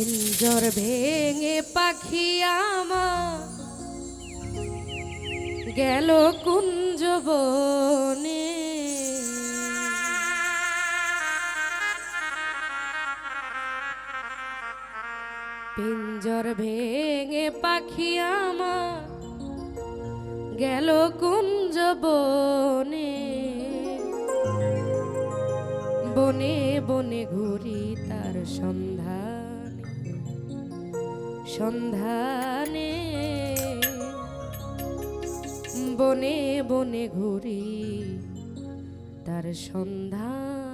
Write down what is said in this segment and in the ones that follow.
পিঞ্জর ভেঙে পাখি আমার। গেল কুঞ্জ বনে। পিঞ্জর ভেঙে পাখি আমার। গেল কুঞ্জ বনে। বনে বনে ঘুরি তার সন্ধানে সন্ধানে বনে বনে ঘুরি তার সন্ধানে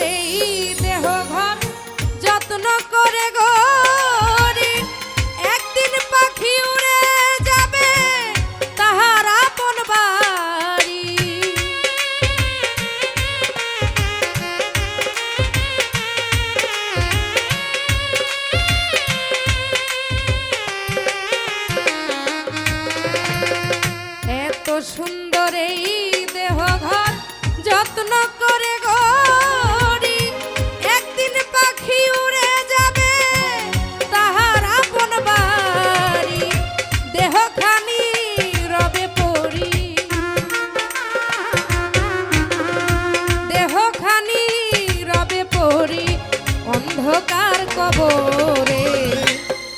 say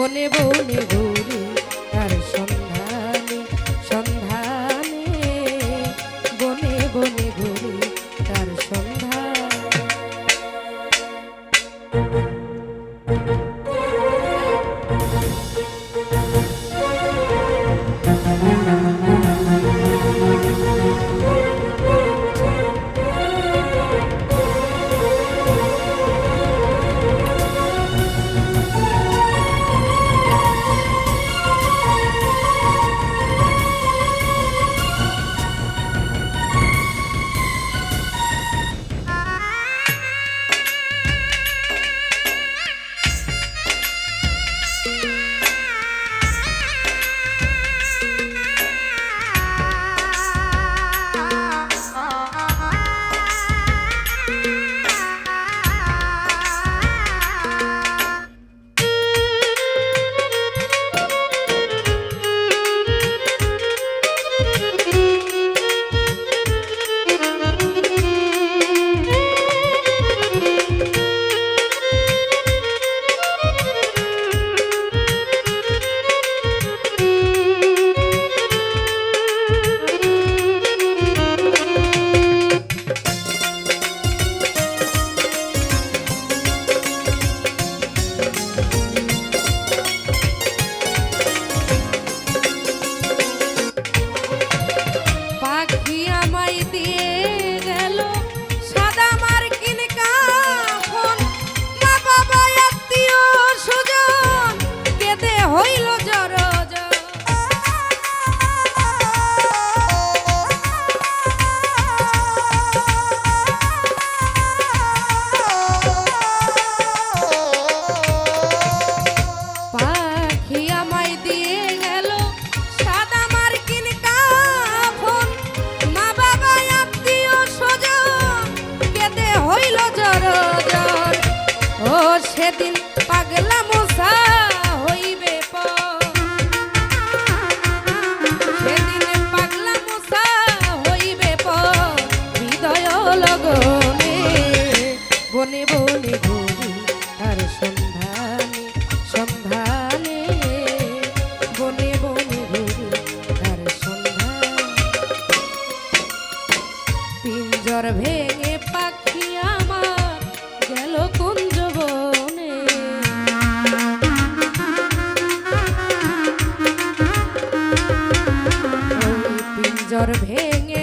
বনে বনে Latin. জর ভেঙে